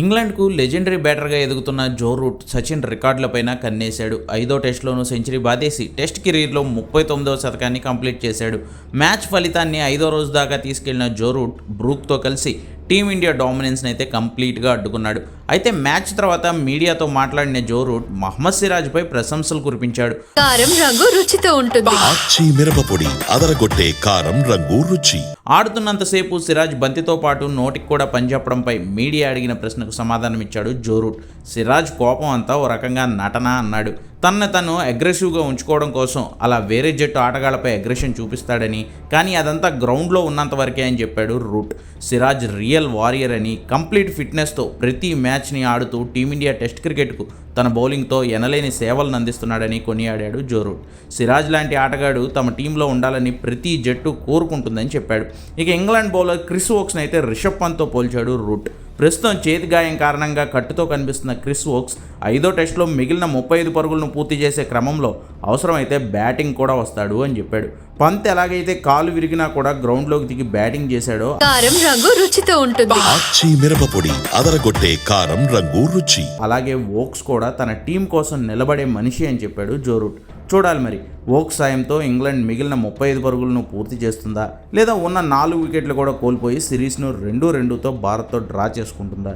ఇంగ్లాండ్కు legendary బ్యాటర్గా ఎదుగుతున్న Joe Root Sachin రికార్డులపైన కన్నేశాడు. ఐదో టెస్ట్లోనూ century బాధేసి test కెరీర్లో ముప్పై తొమ్మిదవ శతకాన్ని కంప్లీట్ చేశాడు. మ్యాచ్ ఫలితాన్ని ఐదో రోజు దాకా తీసుకెళ్ళిన జో రూట్ బ్రూక్తో కలిసి టీమిండియా డామినెన్స్ని అయితే కంప్లీట్గా అడ్డుకున్నాడు. అయితే మ్యాచ్ తర్వాత మీడియాతో మాట్లాడిన జో రూట్ మహమ్మద్ సిరాజ్పై ప్రశంసలు కురిపించాడు. కారం రంగు రుచితో ఉంటుంది. ఆచి మిరపపొడి అదరగొట్టే కారం రంగు రుచి. ఆడుతున్నంతసేపు సిరాజ్ బంతితో పాటు నోటికి కూడా పనిచెప్పడంపై మీడియా అడిగిన ప్రశ్నకు సమాధానమిచ్చాడు జోరూట్ సిరాజ్ కోపం అంతా ఓ రకంగా నటన అన్నాడు. తనను తను అగ్రెసివ్గా ఉంచుకోవడం కోసం అలా వేరే జట్టు ఆటగాళ్ళపై అగ్రెషన్ చూపిస్తాడని కానీ అదంతా గ్రౌండ్లో ఉన్నంత వరకే అని చెప్పాడు రూట్. సిరాజ్ రియల్ వారియర్ అని కంప్లీట్ ఫిట్నెస్తో ప్రతి మ్యాచ్ని ఆడుతూ టీమిండియా టెస్ట్ క్రికెట్కు తన బౌలింగ్తో ఎనలేని సేవలను అందిస్తున్నాడని కొనియాడాడు జోరూట్ సిరాజ్ లాంటి ఆటగాడు తమ టీంలో ఉండాలని ప్రతి జట్టు కోరుకుంటుందని చెప్పాడు. ఇక ఇంగ్లాండ్ బౌలర్ క్రిస్ వోక్స్ని అయితే రిషబ్ పంత్తో పోల్చాడు రూట్. ప్రస్తుతం చేతి గాయం కారణంగా కట్టుతో కనిపిస్తున్న క్రిస్ వోక్స్ ఐదో టెస్ట్లో మిగిలిన ముప్పై ఐదు పరుగులను పూర్తి చేసే క్రమంలో అవసరమైతే బ్యాటింగ్ కూడా వస్తాడు అని చెప్పాడు. పంత్ ఎలాగైతే కాలు విరిగినా కూడా గ్రౌండ్లోకి దిగి బ్యాటింగ్ చేశాడో కారం రంగు రుచితో ఉంటుంది. ఆచి మిరపపొడి అదరగొట్టే కారం రంగు రుచి. అలాగే వోక్స్ కూడా తన టీం కోసం నిలబడే మనిషి అని చెప్పాడు జోరూట్. చూడాలి మరి. ఓక్ సాయంతో ఇంగ్లాండ్ మిగిలిన ముప్పై ఐదు పరుగులను పూర్తి చేస్తుందా? లేదా ఉన్న నాలుగు వికెట్లు కూడా కోల్పోయి సిరీస్ను రెండు రెండుతో భారత్తో డ్రా చేసుకుంటుందా